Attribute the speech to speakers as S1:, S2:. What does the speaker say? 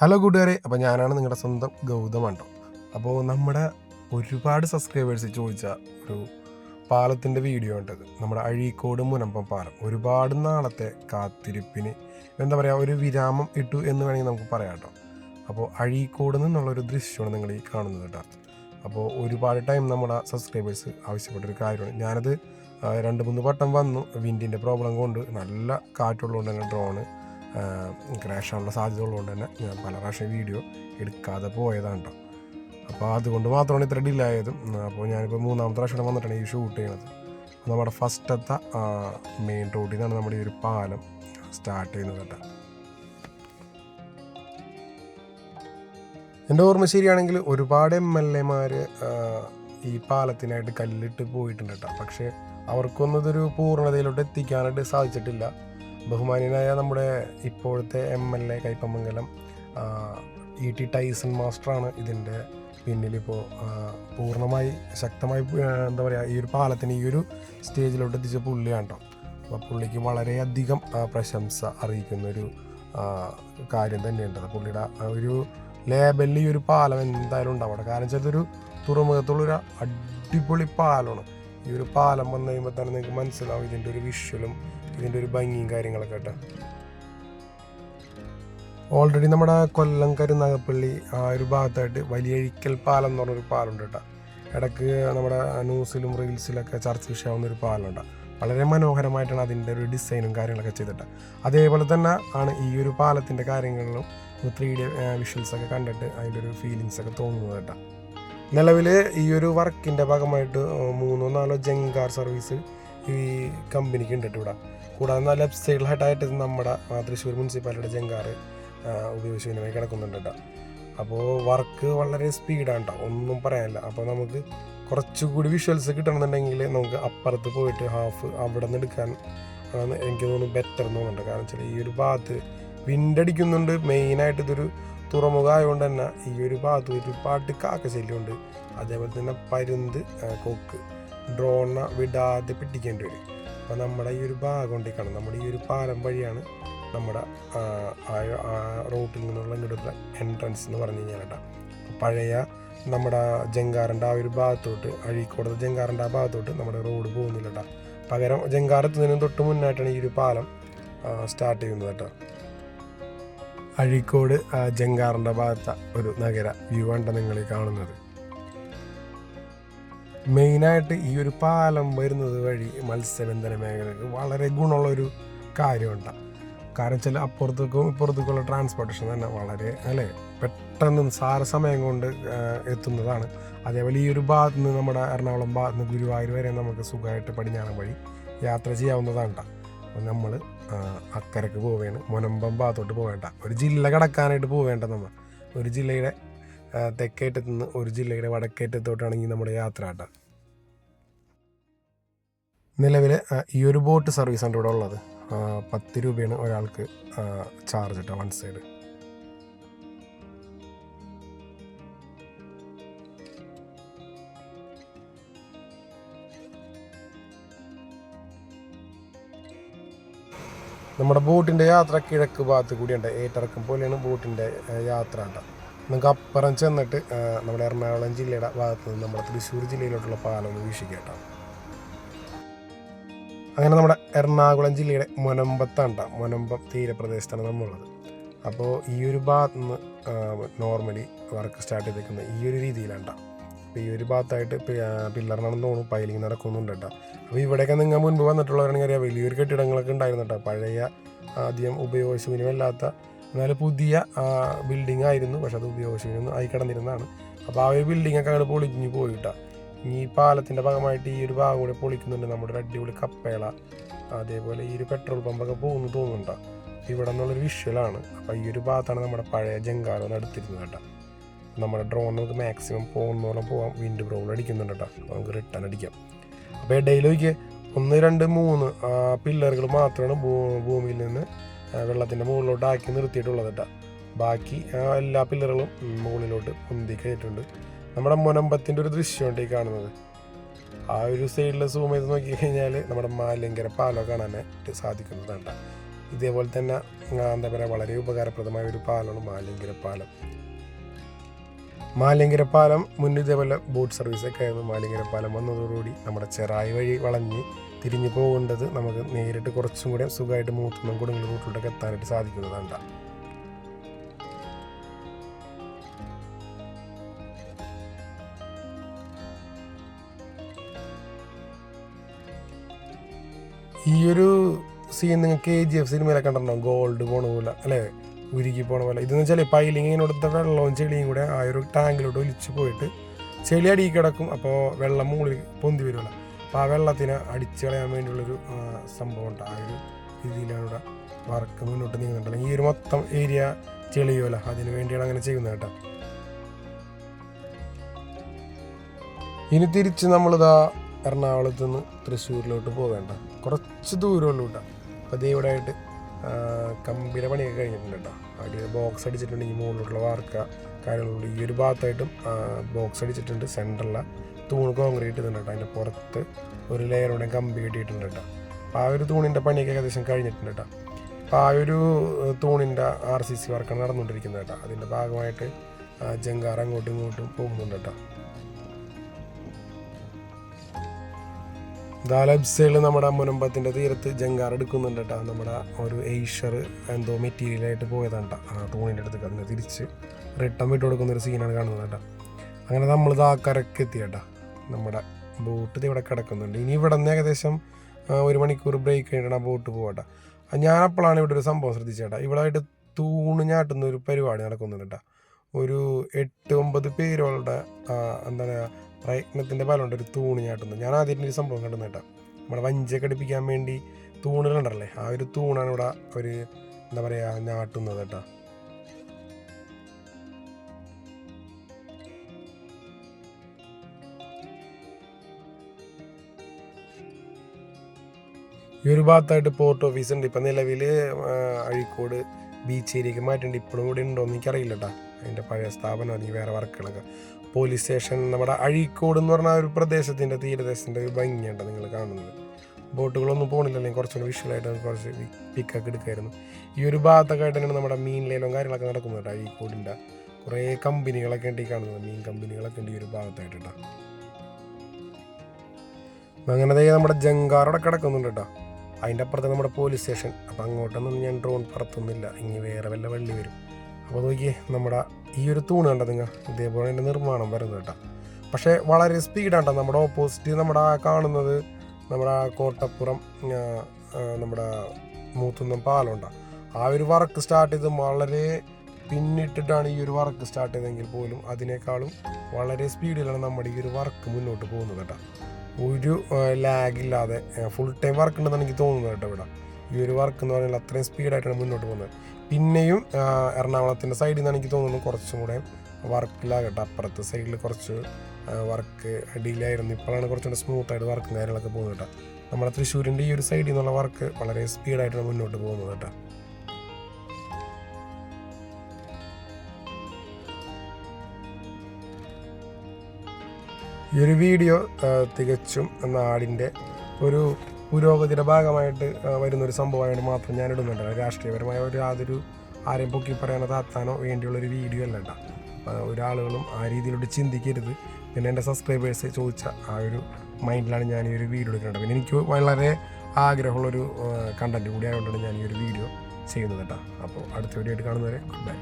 S1: Hello കൂട്ടുകാരെ. അപ്പോൾ ഞാനാണ് നിങ്ങളുടെ സ്വന്തം ഗൗതം കേട്ടോ അപ്പോൾ നമ്മുടെ ഒരുപാട് സബ്സ്ക്രൈബേഴ്സ് ചോദിച്ച ഒരു പാലത്തിന്റെ വീഡിയോ ഉണ്ടത് നമ്മുടെ അഴീക്കോട് മുനമ്പം പാലം. ഒരുപാട് നാളത്തെ കാത്തിരിപ്പിന് എന്താ പറയുക ഒരു വിരാമം ഇട്ടു എന്ന് വേണമെങ്കിൽ നമുക്ക് പറയാം കേട്ടോ. അപ്പോൾ അഴീക്കോട് നിന്നുള്ളൊരു ദൃശ്യമാണ് നിങ്ങൾ ഈ കാണുന്നത് കേട്ടോ. അപ്പോൾ ഒരുപാട് ടൈം നമ്മുടെ സബ്സ്ക്രൈബേഴ്സ് ആവശ്യപ്പെട്ടൊരു കാര്യമാണ്. ഞാനത് രണ്ട് മൂന്ന് വട്ടം വന്നു. വിൻഡിന്റെ പ്രോബ്ലം കൊണ്ട് നല്ല കാറ്റുള്ളതുകൊണ്ട് തന്നെ ഡ്രോണ് ക്രാഷ് ആവാനുള്ള സാധ്യത ഉള്ളതുകൊണ്ട് തന്നെ ഞാൻ പല പ്രാവശ്യം വീഡിയോ എടുക്കാതെ പോയതാണ് കേട്ടോ അപ്പോൾ അതുകൊണ്ട് മാത്രമാണ് ഇത്ര ഡിലേ ആയതും. അപ്പോൾ ഞാനിപ്പോൾ മൂന്നാമത്തെ പ്രാവശ്യം വന്നിട്ടാണ് ഈ ഷൂട്ട് ചെയ്യണത്. നമ്മുടെ ഫസ്റ്റത്തെ മെയിൻ റോഡിൽ നിന്നാണ് നമ്മുടെ ഈ ഒരു പാലം സ്റ്റാർട്ട് ചെയ്യുന്നത് കേട്ടോ. എന്റെ ഓർമ്മ ശരിയാണെങ്കിൽ ഒരുപാട് എം എൽ എമാർ ഈ പാലത്തിനായിട്ട് കല്ലിട്ട് പോയിട്ടുണ്ട് കേട്ടോ പക്ഷേ അവർക്കൊന്നും ഇതൊരു പൂർണതയിലോട്ട് എത്തിക്കാനായിട്ട് സാധിച്ചിട്ടില്ല. ബഹുമാന്യനായ നമ്മുടെ ഇപ്പോഴത്തെ M L A Kaipamangalam E T Tyson മാസ്റ്ററാണ് ഇതിന്റെ പിന്നിലിപ്പോൾ പൂർണമായി ശക്തമായി എന്താ പറയുക ഈ ഒരു പാലത്തിന് ഈ ഒരു സ്റ്റേജിലോട്ട് എത്തിച്ച പുള്ളിയാണ് കേട്ടോ. അപ്പോൾ പുള്ളിക്ക് വളരെയധികം പ്രശംസ അറിയിക്കുന്ന ഒരു കാര്യം തന്നെയുണ്ട് പുള്ളിയുടെ ഒരു ലേബലിൽ ഈ ഒരു പാലം എന്തായാലും ഉണ്ടാവും അവിടെ. കാരണം വെച്ചാൽ ഇതൊരു തുറമുഖത്തുള്ളൊരു അടിപൊളി പാലമാണ്. ഈ ഒരു പാലം വന്നു കഴിയുമ്പോൾ തന്നെ നിങ്ങൾക്ക് മനസ്സിലാവും ഇതിന്റെ ഒരു വിഷ്വലും ഇതിന്റെ ഒരു ഭംഗിയും കാര്യങ്ങളൊക്കെ കേട്ടോ. ഓൾറെഡി നമ്മുടെ കൊല്ലം കരുനാഗപ്പള്ളി ആ ഒരു ഭാഗത്തായിട്ട് വലിയ വലിയഴിക്കൽ പാലം എന്ന് പറഞ്ഞൊരു പാലമുണ്ട് കേട്ടോ. ഇടയ്ക്ക് നമ്മുടെ ന്യൂസിലും റീൽസിലൊക്കെ ചർച്ച വിഷയമാവുന്ന ഒരു പാലമുണ്ട് വളരെ മനോഹരമായിട്ടാണ് അതിന്റെ ഒരു ഡിസൈനും കാര്യങ്ങളൊക്കെ ചെയ്തിട്ട്. അതേപോലെ തന്നെ ആണ് ഈ ഒരു പാലത്തിന്റെ കാര്യങ്ങളിലും ത്രീ ഡി വിഷ്വൽസ് ഒക്കെ കണ്ടിട്ട് അതിന്റെ ഒരു ഫീലിങ്സ് ഒക്കെ തോന്നുന്നത് കേട്ടോ. നിലവിൽ ഈ ഒരു വർക്കിന്റെ ഭാഗമായിട്ട് മൂന്നോ നാലോ ജങ്കാർ സർവീസ് ഈ കമ്പനിക്ക് ഉണ്ട് ഇവിടെ. കൂടാതെ ലെഫ്റ്റ് സൈഡിലായിട്ടായിട്ട് നമ്മുടെ തൃശ്ശൂർ മുനിസിപ്പാലിറ്റിയുടെ ജങ്കാർ ഉപയോഗശൂന്യമായി കിടക്കുന്നുണ്ട് കേട്ടോ. അപ്പോൾ വർക്ക് വളരെ സ്പീഡാണ് കേട്ടോ ഒന്നും പറയാനില്ല. അപ്പോൾ നമുക്ക് കുറച്ചുകൂടി വിഷ്വൽസ് കിട്ടണമെന്നുണ്ടെങ്കിൽ നമുക്ക് അപ്പുറത്ത് പോയിട്ട് ഹാഫ് അവിടെ നിന്ന് എടുക്കാൻ എനിക്ക് തോന്നുന്നു ബെറ്റർ എന്ന് തോന്നുന്നുണ്ട്. കാരണം വെച്ചാൽ ഈ ഒരു ഭാഗത്ത് വിൻഡടിക്കുന്നുണ്ട് മെയിനായിട്ട് ഇതൊരു തുറമുഖം ആയതുകൊണ്ട് തന്നെ ഈ ഒരു ഭാഗത്ത് ഒരുപാട് കാക്കശല്യമുണ്ട്. അതേപോലെ തന്നെ പരുന്ത് കൊക്ക് ഡ്രോണ വിടാതെ പിടിക്കേണ്ടി വരും. അപ്പോൾ നമ്മുടെ ഈ ഒരു ഭാഗം കൊണ്ടിരിക്കണം കാണും നമ്മുടെ ഈ ഒരു പാലം വഴിയാണ് നമ്മുടെ ആ, റോട്ടിൽ നിന്നുള്ള ഇങ്ങോട്ടുള്ള എൻട്രൻസ് എന്ന് പറഞ്ഞു കഴിഞ്ഞാൽ കേട്ടോ. പഴയ നമ്മുടെ ജങ്കാറിന്റെ ആ ഒരു ഭാഗത്തോട്ട് അഴീക്കോടത്തെ ജങ്കാറിന്റെ ആ ഭാഗത്തോട്ട് നമ്മുടെ റോഡ് പോകുന്നില്ല കേട്ടോ. പകരം ജങ്കാറെത്തുന്നതിന് തൊട്ട് മുന്നായിട്ടാണ് ഈ ഒരു പാലം സ്റ്റാർട്ട് ചെയ്യുന്നത് കേട്ടോ. അഴീക്കോട് ജങ്കാറിന്റെ ഭാഗത്ത ഒരു നഗര വ്യൂ ആണ് നിങ്ങൾ കാണുന്നത്. മെയിനായിട്ട് ഈ ഒരു പാലം വരുന്നത് വഴി മത്സ്യബന്ധന മേഖലക്ക് വളരെ ഗുണമുള്ളൊരു കാര്യമുണ്ട്. കാരണം വെച്ചാൽ അപ്പുറത്തേക്കും ഇപ്പുറത്തേക്കുള്ള ട്രാൻസ്പോർട്ടേഷൻ തന്നെ വളരെ അല്ലേ? പെട്ടെന്ന് സാര സമയം കൊണ്ട് എത്തുന്നതാണ്. അതേപോലെ ഈ ഒരു ഭാഗത്ത് നിന്ന് നമ്മുടെ എറണാകുളം ഭാഗത്ത് നിന്ന് ഗുരുവായൂർ വരെ നമുക്ക് സുഖമായിട്ട് പടിഞ്ഞാറൻ വഴി യാത്ര ചെയ്യാവുന്നതാണ് അപ്പോൾ നമ്മൾ അക്കരക്ക് പോവുകയാണ് മുനമ്പം ഭാഗത്തോട്ട് പോവേണ്ട. ഒരു ജില്ല കടക്കാനായിട്ട് പോവേണ്ട നമ്മൾ ഒരു ജില്ലയുടെ തെക്കേറ്റത്തു നിന്ന് ഒരു ജില്ലയുടെ വടക്കേറ്റത്തോട്ടാണെങ്കിൽ നമ്മുടെ യാത്ര കേട്ടോ. നിലവിൽ ഈ ഒരു ബോട്ട് സർവീസ് സർവീസാണ് ഇവിടെ ഉള്ളത്. പത്ത് രൂപയാണ് ഒരാൾക്ക് ചാർജ് കേട്ടോ വൺ സൈഡ്. നമ്മുടെ ബോട്ടിന്റെ യാത്ര കിഴക്ക് ഭാഗത്ത് കൂടിയുണ്ട്. ഏറ്റിറക്കം പോലെയാണ് ബോട്ടിന്റെ യാത്ര കേട്ടോ. നമുക്ക് അപ്പുറം ചെന്നിട്ട് നമ്മുടെ എറണാകുളം ജില്ലയുടെ ഭാഗത്ത് നിന്ന് നമ്മുടെ തൃശ്ശൂർ ജില്ലയിലോട്ടുള്ള പാലം ഒന്ന് അങ്ങനെ നമ്മുടെ എറണാകുളം ജില്ലയുടെ മുനമ്പത്താണ് കേട്ടോ. മുനമ്പം തീരപ്രദേശത്താണ് നമ്മളുള്ളത്. അപ്പോൾ ഈ ഒരു ഭാഗത്ത് നിന്ന് നോർമലി വർക്ക് സ്റ്റാർട്ട് ചെയ്തേക്കുന്നത് ഈ ഒരു രീതിയിലാണ് കേട്ടോ. അപ്പോൾ ഈ ഒരു ഭാഗത്തായിട്ട് പില്ലറിനാണെന്ന് തോന്നുന്നു പൈലിങ് നടക്കുന്നുണ്ട് കേട്ടോ. അപ്പോൾ ഇവിടെയൊക്കെ നിങ്ങൾ മുൻപ് വന്നിട്ടുള്ളവരാണെങ്കിൽ അറിയാം വലിയൊരു കെട്ടിടങ്ങളൊക്കെ ഉണ്ടായിരുന്നു കേട്ടോ പഴയ ആദ്യം ഉപയോഗശൂന്യമല്ലാത്ത എന്നാൽ പുതിയ ബിൽഡിംഗ് ആയിരുന്നു. പക്ഷെ അത് ഉപയോഗശൂന്യം ആയി കിടന്നിരുന്നതാണ്. അപ്പോൾ ആ ഒരു ബിൽഡിംഗ് ഒക്കെ അങ്ങോട്ട് പൊളിഞ്ഞു പോയി ഇനി ഈ പാലത്തിന്റെ ഭാഗമായിട്ട് ഈ ഒരു ഭാഗം കൂടെ പൊളിക്കുന്നുണ്ട്. നമ്മുടെ ഒരു അടിപൊളി കപ്പേള. അതേപോലെ ഈ ഒരു പെട്രോൾ പമ്പൊക്കെ പോകുന്നു തോന്നുന്നുണ്ടോ? ഇവിടെ നിന്നുള്ളൊരു വിഷ്വലാണ് അപ്പോൾ ഈ ഒരു ഭാഗത്താണ് നമ്മുടെ പഴയ ജങ്കാലം എടുത്തിരുന്നത് കേട്ടോ. നമ്മുടെ ഡ്രോൺ നമുക്ക് മാക്സിമം പോകുന്നോളം പോകാം വിൻഡ് ബ്രോൾ അടിക്കുന്നുണ്ട് കേട്ടോ. നമുക്ക് റിട്ടേൺ അടിക്കാം. അപ്പോൾ ഇടയിലേക്ക് ഒന്ന് രണ്ട് മൂന്ന് പില്ലറുകൾ മാത്രമാണ് ഭൂമിയിൽ നിന്ന് വെള്ളത്തിന്റെ മുകളിലോട്ട് ആക്കി നിർത്തിയിട്ടുള്ളത് കേട്ടോ ബാക്കി എല്ലാ പില്ലറുകളും മുകളിലോട്ട് പൊന്തി കഴിഞ്ഞിട്ടുണ്ട്. നമ്മുടെ മുനമ്പത്തിന്റെ ഒരു ദൃശ്യമുണ്ട് ഈ കാണുന്നത്. ആ ഒരു സൈഡിൽ സൂം ചെയ്ത് നോക്കി കഴിഞ്ഞാൽ നമ്മുടെ മാലിങ്കര പാലം കാണാനായിട്ട് സാധിക്കുന്നതാണ് ഇതേപോലെ തന്നെ എന്താ പറയുക വളരെ ഉപകാരപ്രദമായ ഒരു പാലമാണ് മാലിങ്കര പാലം. മാലിങ്കര പാലം മുന്നിൽ ഇതേപോലെ ബോട്ട് സർവീസൊക്കെ ആയിരുന്നു. മാലിങ്കര പാലം വന്നതോടുകൂടി നമ്മുടെ ചെറായി വഴി വളഞ്ഞ് തിരിഞ്ഞു പോകേണ്ടത് നമുക്ക് നേരിട്ട് കുറച്ചും കൂടെ സുഖമായിട്ട് മൂത്തുന്ന കൊടുങ്ങല്ലൂർ റൂട്ടിലൂടെ എത്താനായിട്ട് സാധിക്കുന്നതാണ് ഈ ഒരു സീൻ നിങ്ങൾ കെ ജി എഫ് സിനിമയിലൊക്കെ കണ്ടിട്ടുണ്ടോ? ഗോൾഡ് പോണ പോലെ അല്ലേ? ഉരുക്കി പോണ പോലെ. ഇതെന്ന് വെച്ചാൽ പൈലിങ്ങിനോടത്ത വെള്ളവും ചെളിയും കൂടെ ആ ഒരു ടാങ്കിലോട്ട് ഒലിച്ച് പോയിട്ട് ചെളി അടിയിൽ കിടക്കും അപ്പോൾ വെള്ളം മുകളിൽ പൊന്തി വരുമല്ലോ അപ്പോൾ ആ വെള്ളത്തിനെ അടിച്ചു കളയാൻ വേണ്ടിയുള്ളൊരു സംഭവമുണ്ട്. ആ ഒരു രീതിയിലാണ് ഇവിടെ വർക്ക് മുന്നോട്ട് നീങ്ങുന്നുണ്ട്. അല്ലെങ്കിൽ ഈ ഒരു മൊത്തം ഏരിയ ചെളിയുമല്ലോ അതിന് വേണ്ടിയാണ് അങ്ങനെ ചെയ്യുന്നത് കേട്ടോ. ഇനി തിരിച്ച് നമ്മളിതാ എറണാകുളത്ത് നിന്ന് തൃശ്ശൂരിലോട്ട് പോകേണ്ട കുറച്ച് ദൂരമുള്ളൂ കേട്ടോ. അപ്പോൾ ദൈവടായിട്ട് കമ്പിയുടെ പണിയൊക്കെ കഴിഞ്ഞിട്ടുണ്ട് കേട്ടോ. അടി ബോക്സ് അടിച്ചിട്ടുണ്ട് ഈ മുകളിലുള്ള വാർക്ക കാര്യങ്ങളുണ്ട് ഈ ഒരു ഭാഗത്തായിട്ടും ബോക്സ് അടിച്ചിട്ടുണ്ട് സെന്ററിലെ തൂണ് കോൺക്രീറ്റ് ഇതുണ്ട് കേട്ടോ. അതിന്റെ പുറത്ത് ഒരു ലെയറോടെ കമ്പി കെട്ടിയിട്ടുണ്ട് കേട്ടോ. അപ്പോൾ ആ ഒരു തൂണിന്റെ പണിയൊക്കെ ഏകദേശം കഴിഞ്ഞിട്ടുണ്ട് കേട്ടോ. അപ്പോൾ ആ ഒരു തൂണിന്റെ ആർ സി സി വർക്കാണ് നടന്നുകൊണ്ടിരിക്കുന്നത് കേട്ടോ. അതിന്റെ ഭാഗമായിട്ട് ജങ്കാർ അങ്ങോട്ടും ഇങ്ങോട്ടും പോകുന്നുണ്ട് കേട്ടോ. ദാലബ്സയിൽ നമ്മുടെ മുനമ്പത്തിന്റെ തീരത്ത് ജങ്കാർ എടുക്കുന്നുണ്ട് കേട്ടോ. നമ്മുടെ ഒരു എയ്ഷർ എന്തോ മെറ്റീരിയലായിട്ട് പോയതാണ് കേട്ടോ. ആ തൂണിന്റെ അടുത്ത് കടന്ന് തിരിച്ച് റിട്ടേൺ വിട്ട് കൊടുക്കുന്ന ഒരു സീനാണ് കാണുന്നത് കേട്ടോ. അങ്ങനെ നമ്മൾ ഇതാ കരക്ക് എത്തി കേട്ടോ. നമ്മുടെ ബോട്ട് ഇവിടെ കിടക്കുന്നുണ്ട്. ഇനി ഇവിടെ നിന്ന് ഏകദേശം ഒരു മണിക്കൂർ ബ്രേക്ക് കഴിഞ്ഞിട്ട് ആ ബോട്ട് പോകട്ടെ ഞാൻ അപ്പോഴാണ് ഇവിടെ ഒരു സംഭവം ശ്രദ്ധിച്ചേട്ടാ ഇവിടെ ആയിട്ട് തൂണ് ഞാട്ടുന്ന ഒരു പരിപാടി നടക്കുന്നുണ്ട് കേട്ടോ. ഒരു എട്ട് ഒമ്പത് പേരുകളുടെ എന്താ പറയുക പ്രയത്നത്തിന്റെ ഫലമുണ്ട് ഒരു തൂണ് ഞാട്ടുന്നത്. ഞാൻ ആദ്യം ഒരു സംഭവം കണ്ടു കേട്ടോ. നമ്മുടെ വഞ്ചിയൊക്കെ കടിപ്പിക്കാൻ വേണ്ടി തൂണുകളുണ്ടല്ലേ ആ ഒരു തൂണാണ് ഇവിടെ ഒരു എന്താ പറയുക ഞാട്ടുന്നത് കേട്ടോ. ഈ ഒരു ഭാഗത്തായിട്ട് പോർട്ട് ഓഫീസ് ഉണ്ട് ഇപ്പം നിലവിൽ അഴീക്കോട് ബീച്ച് ഏരിയക്ക് മാറ്റിണ്ട് ഇപ്പോഴും കൂടി ഉണ്ടോ എന്ന് എനിക്കറിയില്ല കേട്ടോ. അതിന്റെ പഴയ സ്ഥാപനം അല്ലെങ്കിൽ വേറെ വർക്കുകളൊക്കെ. പോലീസ് സ്റ്റേഷൻ നമ്മുടെ അഴീക്കോട് എന്ന് പറഞ്ഞ ഒരു പ്രദേശത്തിന്റെ തീരദേശത്തിന്റെ ഒരു ഭംഗിയുണ്ട് നിങ്ങൾ കാണുന്നത്. ബോട്ടുകളൊന്നും പോകണില്ലല്ലേ കുറച്ചുകൂടി വിഷ്വലായിട്ട് കുറച്ച് പിക്കൊക്കെ എടുക്കായിരുന്നു. ഈ ഒരു ഭാഗത്തൊക്കെ ആയിട്ട് തന്നെയാണ് നമ്മുടെ മീൻ ലേലവും കാര്യങ്ങളൊക്കെ നടക്കുന്നത് കേട്ടോ അഴീക്കോടിന്റെ. കുറേ കമ്പനികളൊക്കെ ഉണ്ട് ഈ കാണുന്നത് മീൻ കമ്പനികളൊക്കെ ഉണ്ട് ഈ ഒരു ഭാഗത്തായിട്ട് കേട്ടോ. അങ്ങനെ നമ്മുടെ ജങ്കാറോടെ കിടക്കുന്നുണ്ട് കേട്ടോ. അതിന്റെ അപ്പുറത്ത് നമ്മുടെ പോലീസ് സ്റ്റേഷൻ അപ്പം അങ്ങോട്ടൊന്നും ഞാൻ ഡ്രോൺ പറത്തുന്നില്ല ഇനി വേറെ വല്ല വള്ളി വരും. അപ്പോൾ നോക്കിയേ നമ്മുടെ ഈ ഒരു തൂണ് കണ്ടോ നിങ്ങൾ? ഇതേപോലെ അതിന്റെ നിർമ്മാണം വരുന്നത് കേട്ടോ. പക്ഷേ വളരെ സ്പീഡാണ് നമ്മുടെ ഓപ്പോസിറ്റ് നമ്മുടെ കാണുന്നത്. നമ്മുടെ കോട്ടപ്പുറം നമ്മുടെ മൂത്തുന്നം പാലമുണ്ട് ആ ഒരു വർക്ക് സ്റ്റാർട്ട് ചെയ്ത് വളരെ പിന്നിട്ടിട്ടാണ് ഈ ഒരു വർക്ക് സ്റ്റാർട്ട് ചെയ്തെങ്കിൽ പോലും അതിനേക്കാളും വളരെ സ്പീഡിലാണ് നമ്മുടെ ഈ ഒരു വർക്ക് മുന്നോട്ട് പോകുന്നത് കേട്ടോ. ഒരു ലാഗില്ലാതെ ഫുൾ ടൈം വർക്ക് ഉണ്ടെന്ന് എനിക്ക് തോന്നുന്നത് കേട്ടോ ഇവിടെ. ഈ ഒരു വർക്ക് എന്ന് പറഞ്ഞാൽ അത്രയും സ്പീഡായിട്ടാണ് മുന്നോട്ട് പോകുന്നത്. പിന്നെയും എറണാകുളത്തിന്റെ സൈഡിൽ നിന്നാണ് എനിക്ക് തോന്നുന്നു കുറച്ചും കൂടെ വർക്കിലാകട്ടെ അപ്പുറത്തെ സൈഡിൽ കുറച്ച് വർക്ക് അടിയിലായിരുന്നു. ഇപ്പോഴാണ് കുറച്ചുകൂടെ സ്മൂത്ത് ആയിട്ട് വർക്കും കാര്യങ്ങളൊക്കെ പോകുന്നത് കേട്ടോ. നമ്മുടെ തൃശ്ശൂരിന്റെ ഈ ഒരു സൈഡിൽ നിന്നുള്ള വർക്ക് വളരെ സ്പീഡായിട്ടാണ് മുന്നോട്ട് പോകുന്നത് കേട്ടോ. ഈ ഒരു വീഡിയോ തികച്ചും നാടിന്റെ ഒരു പുരോഗതിയുടെ ഭാഗമായിട്ട് വരുന്നൊരു സംഭവമായിട്ട് മാത്രം ഞാൻ ഇടുന്നുണ്ട് രാഷ്ട്രീയപരമായ ഒരു യാതൊരു ആരെയും പൊക്കി പറയാനോ താത്താനോ വേണ്ടിയുള്ളൊരു വീഡിയോ അല്ല ഒരാളുകളും ആ രീതിയിലോട്ട് ചിന്തിക്കരുത്. പിന്നെ എന്റെ സബ്സ്ക്രൈബേഴ്സ് ചോദിച്ച ആ ഒരു മൈൻഡിലാണ് ഞാൻ ഈ ഒരു വീഡിയോ എടുക്കുന്നത്. പിന്നെ എനിക്ക് വളരെ ആഗ്രഹമുള്ളൊരു കണ്ടന്റ് കൂടി ആയതുകൊണ്ടാണ് ഞാൻ ഈ ഒരു വീഡിയോ ചെയ്യുന്നത് കേട്ടോ. അപ്പോൾ അടുത്ത വീഡിയോ ആയിട്ട് കാണുന്നവരെ ബൈ